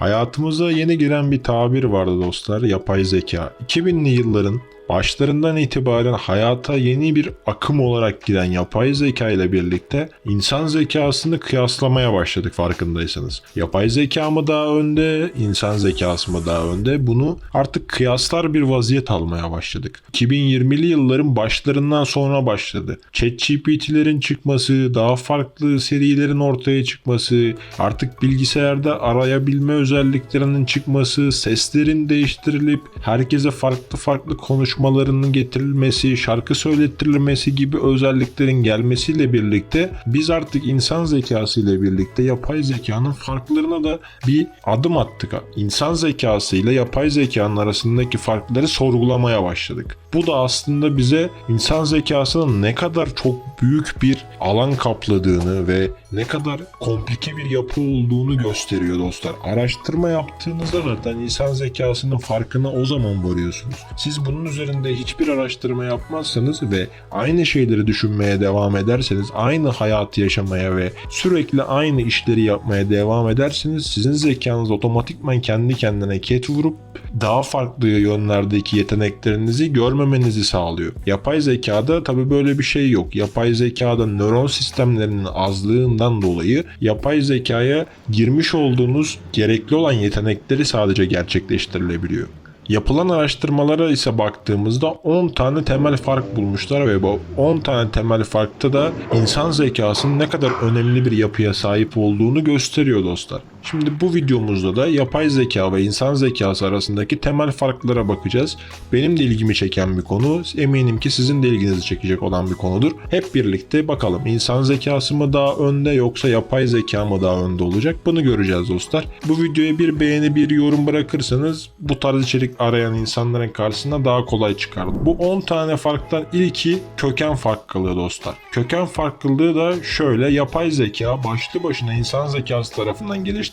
Hayatımıza yeni giren bir tabir vardı dostlar, yapay zeka. 2000'li yılların başlarından itibaren hayata yeni bir akım olarak giren yapay zeka ile birlikte insan zekasını kıyaslamaya başladık farkındaysanız. Yapay zeka mı daha önde, insan zekası mı daha önde bunu artık kıyaslar bir vaziyet almaya başladık. 2020'li yılların başlarından sonra başladı. ChatGPT'lerin çıkması, daha farklı serilerin ortaya çıkması, artık bilgisayarda arayabilme özelliklerinin çıkması, seslerin değiştirilip herkese farklı farklı konuşmalarının getirilmesi, şarkı söylettirilmesi gibi özelliklerin gelmesiyle birlikte biz artık insan zekası ile birlikte yapay zekanın farklarına da bir adım attık. İnsan zekası ile yapay zekanın arasındaki farkları sorgulamaya başladık. Bu da aslında bize insan zekasının ne kadar çok büyük bir alan kapladığını ve ne kadar komplike bir yapı olduğunu gösteriyor dostlar. Araştırma yaptığınızda zaten insan zekasının farkına o zaman varıyorsunuz. Siz bunun üzerinde hiçbir araştırma yapmazsanız ve aynı şeyleri düşünmeye devam ederseniz, aynı hayatı yaşamaya ve sürekli aynı işleri yapmaya devam ederseniz sizin zekanız otomatikman kendi kendine ket vurup daha farklı yönlerdeki yeteneklerinizi görmemenizi sağlıyor. Yapay zekada tabi böyle bir şey yok. Yapay zekada nöron sistemlerinin azlığından dolayı yapay zekaya girmiş olduğunuz gerekli olan yetenekleri sadece gerçekleştirilebiliyor. Yapılan araştırmalara ise baktığımızda 10 tane temel fark bulmuşlar ve bu 10 tane temel farkta da insan zekasının ne kadar önemli bir yapıya sahip olduğunu gösteriyor dostlar. Şimdi bu videomuzda da yapay zeka ve insan zekası arasındaki temel farklara bakacağız. Benim de ilgimi çeken bir konu, eminim ki sizin de ilginizi çekecek olan bir konudur. Hep birlikte bakalım insan zekası mı daha önde yoksa yapay zeka mı daha önde olacak bunu göreceğiz dostlar. Bu videoya bir beğeni bir yorum bırakırsanız bu tarz içerik arayan insanların karşısına daha kolay çıkar. Bu 10 tane farktan ilki köken farklılığı dostlar. Köken farklılığı da şöyle yapay zeka başlı başına insan zekası tarafından geliştirilmiş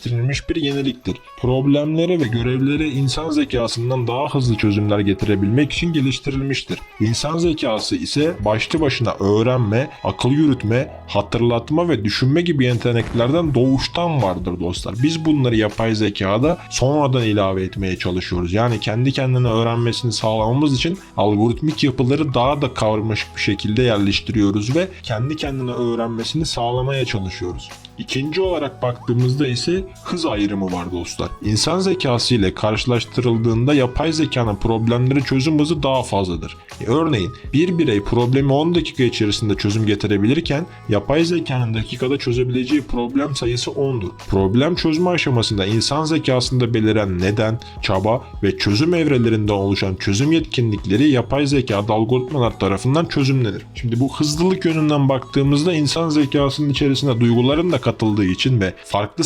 bir yeniliktir. Problemlere ve görevlere insan zekasından daha hızlı çözümler getirebilmek için geliştirilmiştir. İnsan zekası ise başlı başına öğrenme, akıl yürütme, hatırlatma ve düşünme gibi yeteneklerden doğuştan vardır dostlar. Biz bunları yapay zekada sonradan ilave etmeye çalışıyoruz. Yani kendi kendine öğrenmesini sağlamamız için algoritmik yapıları daha da karmaşık bir şekilde yerleştiriyoruz ve kendi kendine öğrenmesini sağlamaya çalışıyoruz. İkinci olarak baktığımızda ise hız ayrımı var dostlar. İnsan zekası ile karşılaştırıldığında yapay zekanın problemleri çözüm hızı daha fazladır. E, örneğin bir birey problemi 10 dakika içerisinde çözüm getirebilirken yapay zekanın dakikada çözebileceği problem sayısı 10'dur. Problem çözme aşamasında insan zekasında beliren neden, çaba ve çözüm evrelerinden oluşan çözüm yetkinlikleri yapay zekada algoritmalar tarafından çözümlenir. Şimdi bu hızlılık yönünden baktığımızda insan zekasının içerisinde duyguların da katıldığı için ve farklı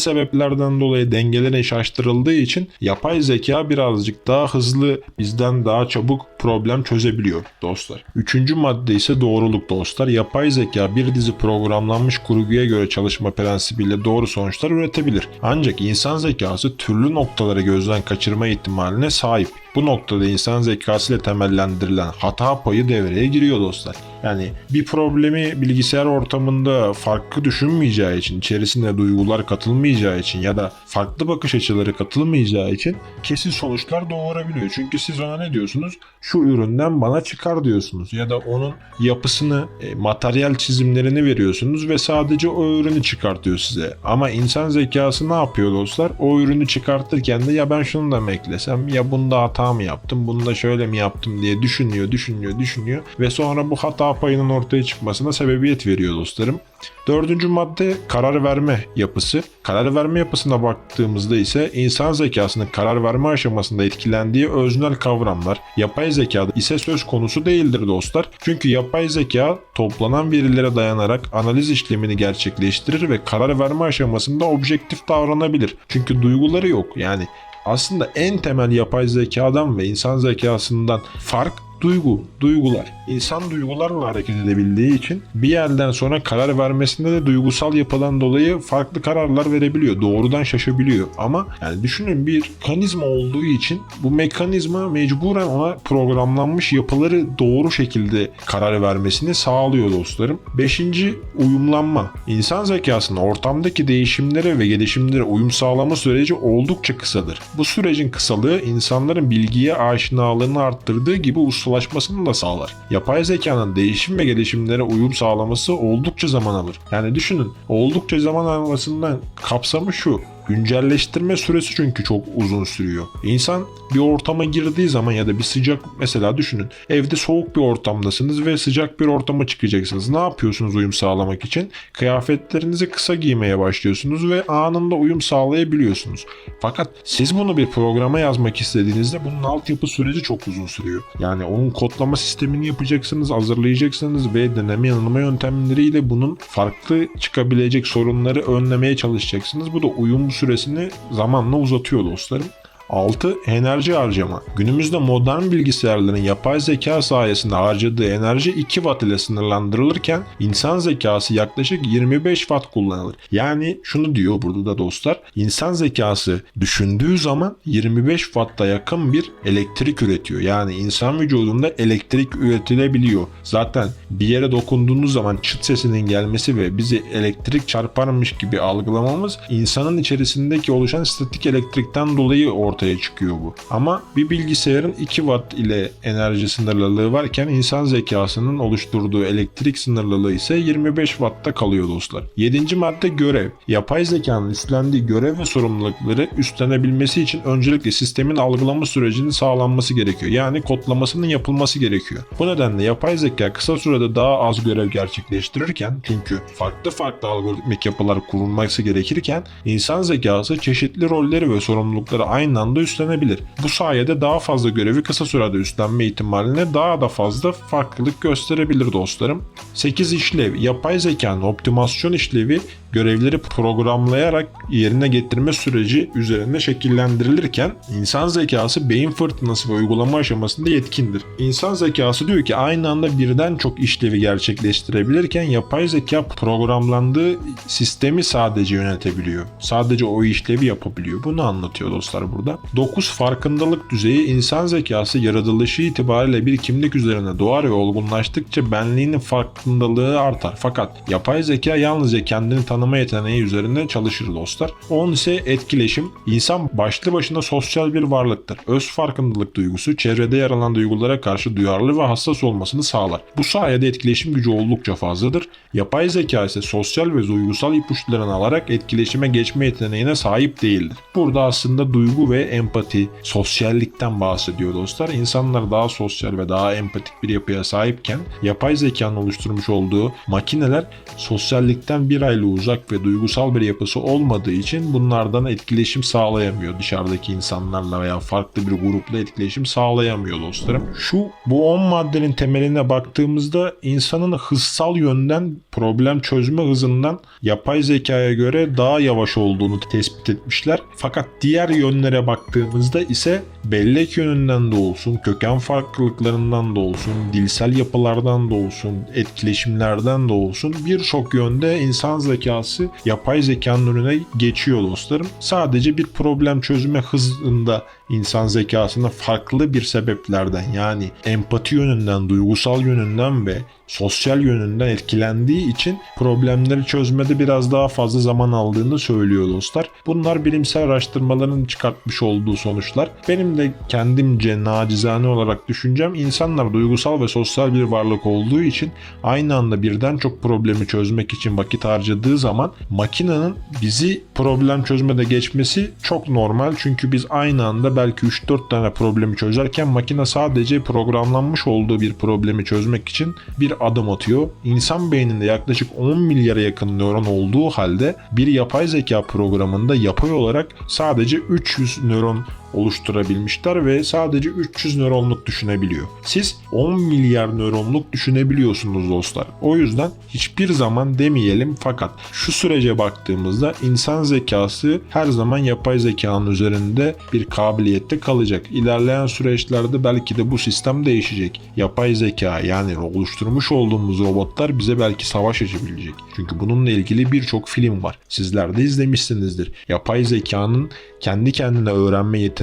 sebeplerden dolayı dengelerin şaştırıldığı için yapay zeka birazcık daha hızlı, bizden daha çabuk problem çözebiliyor dostlar. Üçüncü madde ise doğruluk dostlar. Yapay zeka bir dizi programlanmış kurguya göre çalışma prensibiyle doğru sonuçlar üretebilir. Ancak insan zekası türlü noktaları gözden kaçırma ihtimaline sahip. Bu noktada insan zekası ile temellendirilen hata payı devreye giriyor dostlar. Yani bir problemi bilgisayar ortamında farklı düşünmeyeceği için, içerisinde duygular katılmayacağı için ya da farklı bakış açıları katılmayacağı için kesin sonuçlar doğurabiliyor. Çünkü siz ona ne diyorsunuz? Şu üründen bana çıkar diyorsunuz ya da onun yapısını, e, materyal çizimlerini veriyorsunuz ve sadece o ürünü çıkartıyor size. Ama insan zekası ne yapıyor dostlar? O ürünü çıkartırken de ya ben şunu da eklesem ya bunda hata mı yaptım, bunda şöyle mi yaptım diye düşünüyor, düşünüyor, düşünüyor ve sonra bu hata payının ortaya çıkmasına sebebiyet veriyor dostlarım. Dördüncü madde karar verme yapısı. Karar verme yapısına baktığımızda ise insan zekasının karar verme aşamasında etkilendiği öznel kavramlar yapay zekada ise söz konusu değildir dostlar. Çünkü yapay zeka toplanan verilere dayanarak analiz işlemini gerçekleştirir ve karar verme aşamasında objektif davranabilir. Çünkü duyguları yok. Yani aslında en temel yapay zekadan ve insan zekasından fark Duygu, duygular. İnsan duygularla hareket edebildiği için bir yerden sonra karar vermesinde de duygusal yapıdan dolayı farklı kararlar verebiliyor. Doğrudan şaşabiliyor. Ama yani düşünün bir mekanizma olduğu için bu mekanizma mecburen ona programlanmış yapıları doğru şekilde karar vermesini sağlıyor dostlarım. Beşinci uyumlanma. İnsan zekasının ortamdaki değişimlere ve gelişimlere uyum sağlama süreci oldukça kısadır. Bu sürecin kısalığı insanların bilgiye aşinalığını arttırdığı gibi ustalaşmasını da sağlar. Yapay zekanın değişim ve gelişimlere uyum sağlaması oldukça zaman alır. Yani düşünün oldukça zaman almasından kapsamı şu. Güncelleştirme süresi çünkü çok uzun sürüyor. İnsan bir ortama girdiği zaman ya da bir sıcak mesela düşünün evde soğuk bir ortamdasınız ve sıcak bir ortama çıkacaksınız. Ne yapıyorsunuz uyum sağlamak için? Kıyafetlerinizi kısa giymeye başlıyorsunuz ve anında uyum sağlayabiliyorsunuz. Fakat siz bunu bir programa yazmak istediğinizde bunun altyapı süreci çok uzun sürüyor. Yani onun kodlama sistemini yapacaksınız, hazırlayacaksınız ve deneme yanılma yöntemleriyle bunun farklı çıkabilecek sorunları önlemeye çalışacaksınız. Bu da uyum süresini zamanla uzatıyor dostlarım. 6. Enerji harcama. Günümüzde modern bilgisayarların yapay zeka sayesinde harcadığı enerji 2 watt ile sınırlandırılırken insan zekası yaklaşık 25 watt kullanılır. Yani şunu diyor burada da dostlar. İnsan zekası düşündüğü zaman 25 watt'a yakın bir elektrik üretiyor. Yani insan vücudunda elektrik üretilebiliyor. Zaten bir yere dokunduğunuz zaman çıt sesinin gelmesi ve bizi elektrik çarparmış gibi algılamamız insanın içerisindeki oluşan statik elektrikten dolayı ortaya çıkıyor bu. Ama bir bilgisayarın 2 watt ile enerji sınırlılığı varken insan zekasının oluşturduğu elektrik sınırlılığı ise 25 wattta kalıyor dostlar. 7. madde görev. Yapay zekanın üstlendiği görev ve sorumlulukları üstlenebilmesi için öncelikle sistemin algılama sürecinin sağlanması gerekiyor. Yani kodlamasının yapılması gerekiyor. Bu nedenle yapay zeka kısa sürede daha az görev gerçekleştirirken çünkü farklı farklı algoritmik yapılar kurulması gerekirken insan zekası çeşitli rolleri ve sorumlulukları aynı anda üstlenebilir. Bu sayede daha fazla görevi kısa sürede üstlenme ihtimaline daha da fazla farklılık gösterebilir dostlarım. 8 işlev. Yapay zekanın optimasyon işlevi görevleri programlayarak yerine getirme süreci üzerinde şekillendirilirken insan zekası beyin fırtınası ve uygulama aşamasında yetkindir. İnsan zekası diyor ki aynı anda birden çok işlevi gerçekleştirebilirken yapay zeka programlandığı sistemi sadece yönetebiliyor. Sadece o işlevi yapabiliyor. Bunu anlatıyor dostlar burada. 9 farkındalık düzeyi insan zekası yaratılışı itibariyle bir kimlik üzerine doğar ve olgunlaştıkça benliğinin farkındalığı artar. Fakat yapay zeka yalnızca kendini tanıma yeteneği üzerinde çalışır dostlar. 10 ise etkileşim. İnsan başlı başına sosyal bir varlıktır. Öz farkındalık duygusu çevrede yer alan duygulara karşı duyarlı ve hassas olmasını sağlar. Bu sayede etkileşim gücü oldukça fazladır. Yapay zeka ise sosyal ve duygusal ipuçlarını alarak etkileşime geçme yeteneğine sahip değildir. Burada aslında duygu ve empati, sosyallikten bahsediyor dostlar. İnsanlar daha sosyal ve daha empatik bir yapıya sahipken yapay zekanın oluşturmuş olduğu makineler sosyallikten bir aylı uzak ve duygusal bir yapısı olmadığı için bunlardan etkileşim sağlayamıyor. Dışarıdaki insanlarla veya farklı bir grupla etkileşim sağlayamıyor dostlarım. Şu bu 10 maddenin temeline baktığımızda insanın hızsal yönden problem çözme hızından yapay zekaya göre daha yavaş olduğunu tespit etmişler. Fakat diğer yönlere baktığımızda ise bellek yönünden de olsun, köken farklılıklarından da olsun, dilsel yapılardan da olsun, etkileşimlerden de olsun birçok yönde insan zekası yapay zekanın önüne geçiyor dostlarım. Sadece bir problem çözme hızında insan zekasına farklı bir sebeplerden yani empati yönünden, duygusal yönünden ve sosyal yönünden etkilendiği için problemleri çözmede biraz daha fazla zaman aldığını söylüyor dostlar. Bunlar bilimsel araştırmaların çıkartmış olduğu sonuçlar. Benim de kendimce nacizane olarak düşüncem insanlar duygusal ve sosyal bir varlık olduğu için aynı anda birden çok problemi çözmek için vakit harcadığı zaman makinenin bizi problem çözmede geçmesi çok normal. Çünkü biz aynı anda belki 3-4 tane problemi çözerken makine sadece programlanmış olduğu bir problemi çözmek için bir adım atıyor. İnsan beyninde yaklaşık 10 milyara yakın nöron olduğu halde bir yapay zeka programında yapay olarak sadece 300 nöron oluşturabilmişler ve sadece 300 nöronluk düşünebiliyor. Siz 10 milyar nöronluk düşünebiliyorsunuz dostlar. O yüzden hiçbir zaman demeyelim fakat şu sürece baktığımızda insan zekası her zaman yapay zekanın üzerinde bir kabiliyette kalacak. İlerleyen süreçlerde belki de bu sistem değişecek. Yapay zeka yani oluşturmuş olduğumuz robotlar bize belki savaş açabilecek. Çünkü bununla ilgili birçok film var. Sizler de izlemişsinizdir. Yapay zekanın kendi kendine öğrenme yeteneği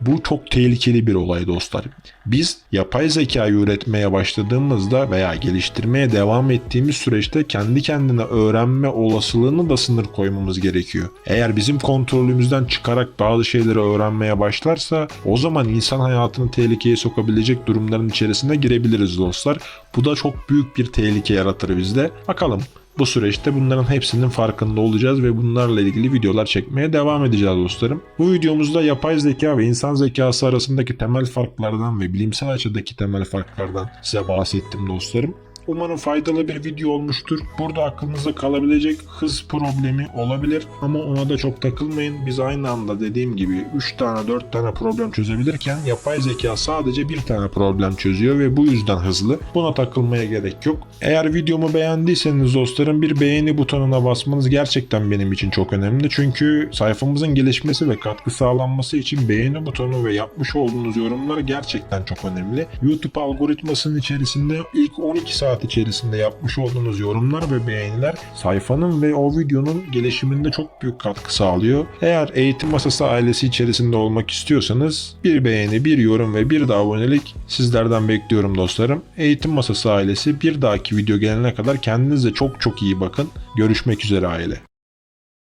bu çok tehlikeli bir olay dostlar. Biz yapay zekayı üretmeye başladığımızda veya geliştirmeye devam ettiğimiz süreçte kendi kendine öğrenme olasılığını da sınır koymamız gerekiyor. Eğer bizim kontrolümüzden çıkarak bazı şeyleri öğrenmeye başlarsa o zaman insan hayatını tehlikeye sokabilecek durumların içerisine girebiliriz dostlar. Bu da çok büyük bir tehlike yaratır bizde. Bakalım bu süreçte bunların hepsinin farkında olacağız ve bunlarla ilgili videolar çekmeye devam edeceğiz dostlarım. Bu videomuzda yapay zeka ve insan zekası arasındaki temel farklardan ve bilimsel açıdaki temel farklardan size bahsettim dostlarım. Umarım faydalı bir video olmuştur. Burada aklınıza kalabilecek hız problemi olabilir ama ona da çok takılmayın. Biz aynı anda dediğim gibi 3 tane 4 tane problem çözebilirken yapay zeka sadece bir tane problem çözüyor ve bu yüzden hızlı. Buna takılmaya gerek yok. Eğer videomu beğendiyseniz dostlarım bir beğeni butonuna basmanız gerçekten benim için çok önemli. Çünkü sayfamızın gelişmesi ve katkı sağlanması için beğeni butonu ve yapmış olduğunuz yorumlar gerçekten çok önemli. YouTube algoritmasının içerisinde ilk 12 saat içerisinde yapmış olduğunuz yorumlar ve beğeniler sayfanın ve o videonun gelişiminde çok büyük katkı sağlıyor. Eğer eğitim masası ailesi içerisinde olmak istiyorsanız bir beğeni, bir yorum ve bir de abonelik sizlerden bekliyorum dostlarım. Eğitim masası ailesi bir dahaki video gelene kadar kendinize çok çok iyi bakın. Görüşmek üzere aile.